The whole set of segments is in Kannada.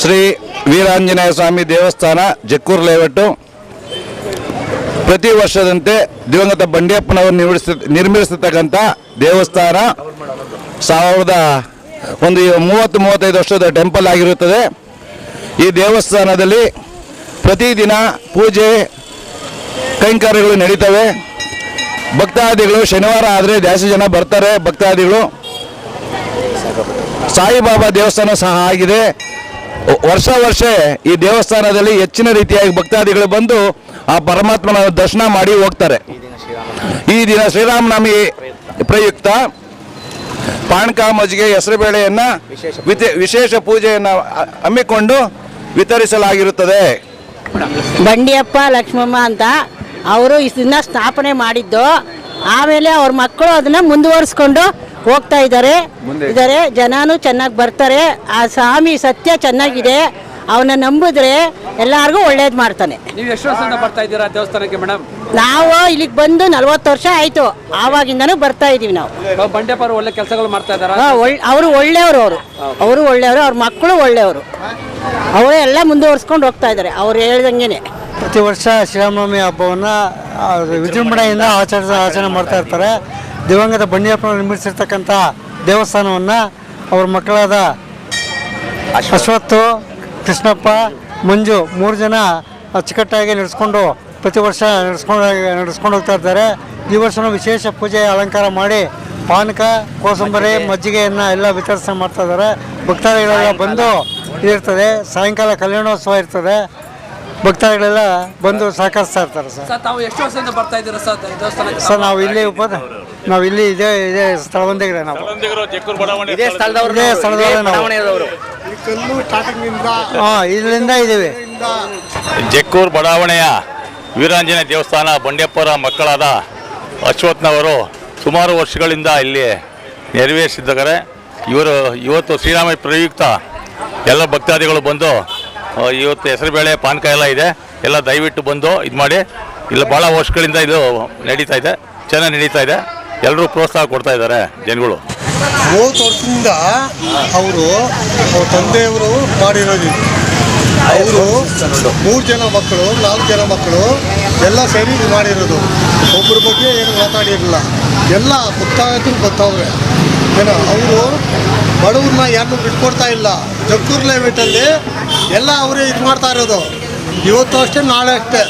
ಶ್ರೀ ವೀರಾಂಜನೇಯ ಸ್ವಾಮಿ ದೇವಸ್ಥಾನ ಜಕ್ಕೂರು ಲೇಔಟು. ಪ್ರತಿ ವರ್ಷದಂತೆ ದಿವಂಗತ ಬಂಡಿಯಪ್ಪನವರು ನಿರ್ಮಿಸ ನಿರ್ಮಿಸತಕ್ಕಂಥ ದೇವಸ್ಥಾನ. ಸಾವಿರದ, ಒಂದು ಮೂವತ್ತು, ಮೂವತ್ತೈದು ವರ್ಷದ ಟೆಂಪಲ್ ಆಗಿರುತ್ತದೆ. ಈ ದೇವಸ್ಥಾನದಲ್ಲಿ ಪ್ರತಿದಿನ ಪೂಜೆ, ಕೈಂಕರ್ಯಗಳು ನಡೀತವೆ. ಭಕ್ತಾದಿಗಳು ಶನಿವಾರ ಆದರೆ ಜಾಸ್ತಿ ಜನ ಬರ್ತಾರೆ ಭಕ್ತಾದಿಗಳು. ಸಾಯಿಬಾಬಾ ದೇವಸ್ಥಾನ ಸಹ ಆಗಿದೆ. ವರ್ಷ ವರ್ಷ ಈ ದೇವಸ್ಥಾನದಲ್ಲಿ ಹೆಚ್ಚಿನ ರೀತಿಯಾಗಿ ಭಕ್ತಾದಿಗಳು ಬಂದು ಆ ಪರಮಾತ್ಮನ ದರ್ಶನ ಮಾಡಿ ಹೋಗ್ತಾರೆ. ಈ ದಿನ ಶ್ರೀರಾಮನವಮಿ ಪ್ರಯುಕ್ತ ಪಾಣ್ಕ ಮಜ್ಜಿಗೆ ಹೆಸರುಬೇಳೆಯನ್ನು ವಿಶೇಷ ಪೂಜೆಯನ್ನು ಹಮ್ಮಿಕೊಂಡು ವಿತರಿಸಲಾಗಿರುತ್ತದೆ. ಬಂಡಿಯಪ್ಪ, ಲಕ್ಷ್ಮಮ್ಮ ಅಂತ ಅವರು ಇದನ್ನ ಸ್ಥಾಪನೆ ಮಾಡಿದ್ದು. ಆಮೇಲೆ ಅವ್ರ ಮಕ್ಕಳು ಅದನ್ನ ಮುಂದುವರಿಸ್ಕೊಂಡು ಹೋಗ್ತಾ ಇದ್ದಾರೆ. ಇದ್ದಾರೆ. ಜನಾನು ಚೆನ್ನಾಗಿ ಬರ್ತಾರೆ. ಆ ಸ್ವಾಮಿ ಸತ್ಯ ಚೆನ್ನಾಗಿದೆ. ಅವನ ನಂಬಿದ್ರೆ ಎಲ್ಲಾರ್ಗು ಒಳ್ಳೇದು ಮಾಡ್ತಾನೆ. ನೀವು ಎಷ್ಟು ವರ್ಷದಿಂದ ಬರ್ತಾ ಇದ್ದೀರಾ ದೇವಸ್ಥಾನಕ್ಕೆ ಮೇಡಮ್? ನಾವು ಇಲ್ಲಿಗೆ ಬಂದು ನಲ್ವತ್ತು ವರ್ಷ ಆಯ್ತು. ಆವಾಗಿಂದನೂ ಬರ್ತಾ ಇದೀವಿ ನಾವು. ಬಂಡೆಪ್ಪ ಅವರು ಒಳ್ಳೆ ಕೆಲಸಗಳು ಮಾಡ್ತಾ ಇದ್ದಾರಾ? ಅವರು ಒಳ್ಳೆಯವರು ಅವರು. ಅವರು ಒಳ್ಳೆಯವರು ಅವ್ರ ಮಕ್ಕಳು ಒಳ್ಳೆಯವರು. ಅವರು ಎಲ್ಲ ಮುಂದುವರ್ಸ್ಕೊಂಡು ಹೋಗ್ತಾ ಇದ್ದಾರೆ. ಅವ್ರು ಹೇಳ್ದಂಗೆನೆ. ಪ್ರತಿ ವರ್ಷ ಶ್ರೀರಾಮನವಮಿ ಹಬ್ಬವನ್ನು ವಿಜೃಂಭಣೆಯಿಂದ ಆಚರಿಸ ಆಚರಣೆ ಮಾಡ್ತಾ ಇರ್ತಾರೆ. ದಿವಂಗತ ಬಂಡಿಯಪ್ಪನ ನಿರ್ಮಿಸಿರ್ತಕ್ಕಂಥ ದೇವಸ್ಥಾನವನ್ನು ಅವ್ರ ಮಕ್ಕಳಾದ ಅಶ್ವತ್ತು ಕೃಷ್ಣಪ್ಪ ಮಂಜು ಮೂರು ಜನ ಅಚ್ಚುಕಟ್ಟಾಗಿ ನಡೆಸ್ಕೊಂಡು ಪ್ರತಿ ವರ್ಷ ನಡೆಸ್ಕೊಂಡು ನಡೆಸ್ಕೊಂಡು ಹೋಗ್ತಾ ಇದ್ದಾರೆ. ಈ ವರ್ಷನೂ ವಿಶೇಷ ಪೂಜೆ ಅಲಂಕಾರ ಮಾಡಿ ಪಾನಕ ಕೋಸಂಬರಿ ಮಜ್ಜಿಗೆಯನ್ನು ಎಲ್ಲ ವಿತರಣೆ ಮಾಡ್ತಾ ಇದ್ದಾರೆ. ಭಕ್ತಾದಿಗಳೆಲ್ಲ ಬಂದು ಇರ್ತದೆ ಸಾಯಂಕಾಲ ಕಲ್ಯಾಣೋತ್ಸವ ಇರ್ತದೆ. ಭಕ್ತಾದಿಗಳೆಲ್ಲ ಬಂದು ಸಹಕರಿಸ್ತಾ ಇರ್ತಾರೆ ಸರ್. ಸರ್ ತಾವು ಎಷ್ಟು ವರ್ಷದಿಂದ ಬರ್ತಾ ಇದ್ದೀರಾ ಸರ್ ದೇವಸ್ಥಾನಕ್ಕೆ? ಸರ್ ನಾವು ಇಲ್ಲಿ ಉಪ ನಾವು ಇಲ್ಲಿ ಇದೇ ಇದೇ ಸ್ಥಳ ಬಂದಿದ್ರೆ ನಾವು ಇದೇ ಸ್ಥಳದವ್ರು ಇದೇ ಸ್ಥಳದವ್ರು ನಾವು. ಬಡಾವಣೆಯವರು ಹಾಂ ಇದರಿಂದ ಇದ್ದೀವಿ. ಜಕ್ಕೂರು ಬಡಾವಣೆಯ ವೀರಾಂಜನೇಯ ದೇವಸ್ಥಾನ ಬಂಡೆಪ್ಪರ ಮಕ್ಕಳಾದ ಅಶ್ವತ್ನವರು ಸುಮಾರು ವರ್ಷಗಳಿಂದ ಇಲ್ಲಿ ನೆರವೇರಿಸಿದ್ದಾರೆ. ಇವರು ಇವತ್ತು ಶ್ರೀರಾಮ ಪ್ರಯುಕ್ತ ಎಲ್ಲ ಭಕ್ತಾದಿಗಳು ಬಂದು ಇವತ್ತು ಹೆಸರುಬೇಳೆ ಪಾನಕ ಎಲ್ಲ ಇದೆ. ಎಲ್ಲ ದಯವಿಟ್ಟು ಬಂದು ಇದು ಮಾಡಿ ಇಲ್ಲ ಭಾಳ ವರ್ಷಗಳಿಂದ ಇದು ನಡೀತಾ ಇದೆ. ಚೆನ್ನಾಗಿ ನಡೀತಾ ಇದೆ. ಎಲ್ಲರೂ ಪ್ರೋತ್ಸಾಹ ಕೊಡ್ತಾ ಇದ್ದಾರೆ ಜನಗಳು. ಮೂವತ್ತು ವರ್ಷದಿಂದ ಅವರು ಅವ್ರ ತಂದೆಯವರು ಮಾಡಿರೋದು. ಅವರು ಮೂರು ಜನ ಮಕ್ಕಳು, ನಾಲ್ಕು ಜನ ಮಕ್ಕಳು ಎಲ್ಲ ಸೇರಿ ಇದು ಮಾಡಿರೋದು. ಒಬ್ಬರ ಬಗ್ಗೆ ಏನು ಮಾತಾಡಿರಲಿಲ್ಲ. ಎಲ್ಲ ಗೊತ್ತಾಗತ್ತೂ ಗೊತ್ತವ್ರೆ ಏನೋ, ಅವರು ಬಡವ್ರನ್ನ ಯಾರನ್ನೂ ಬಿಟ್ಕೊಡ್ತಾ ಇಲ್ಲ. ಜಕ್ಕೂರು ಲೆವೆಟಲ್ಲಿ ಎಲ್ಲ ಅವರೇ ಇದು ಮಾಡ್ತಾ ಇರೋದು. ಇವತ್ತು ಅಷ್ಟೇ, ನಾಳೆ ಅಷ್ಟೇ.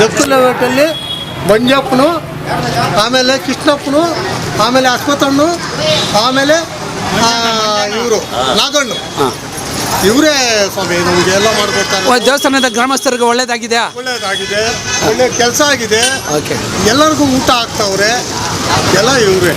ಜಕ್ಕೂರು ಲೆವೆಟಲ್ಲಿ ಮಂಜಪ್ಪನು ಆಮೇಲೆ ಕೃಷ್ಣಪ್ಪನು ಆಮೇಲೆ ಅಶ್ವಥಣ್ಣು ಆಮೇಲೆ ಇವರು ನಾಗಣ್ಣು. ಇವರೇ ಸ್ವಾಮಿ ನಮಗೆ ಎಲ್ಲ ಮಾಡ್ಕೊಡ್ತಾರೆ ದೇವಸ್ಥಾನದ ಗ್ರಾಮಸ್ಥರಿಗೆ ಒಳ್ಳೇದಾಗಿದೆ. ಒಳ್ಳೇದಾಗಿದೆ. ಒಳ್ಳೆ ಕೆಲಸ ಆಗಿದೆ. ಎಲ್ಲರಿಗೂ ಊಟ ಆಗ್ತಾವ್ರೆ. ಎಲ್ಲ ಇವರೇ.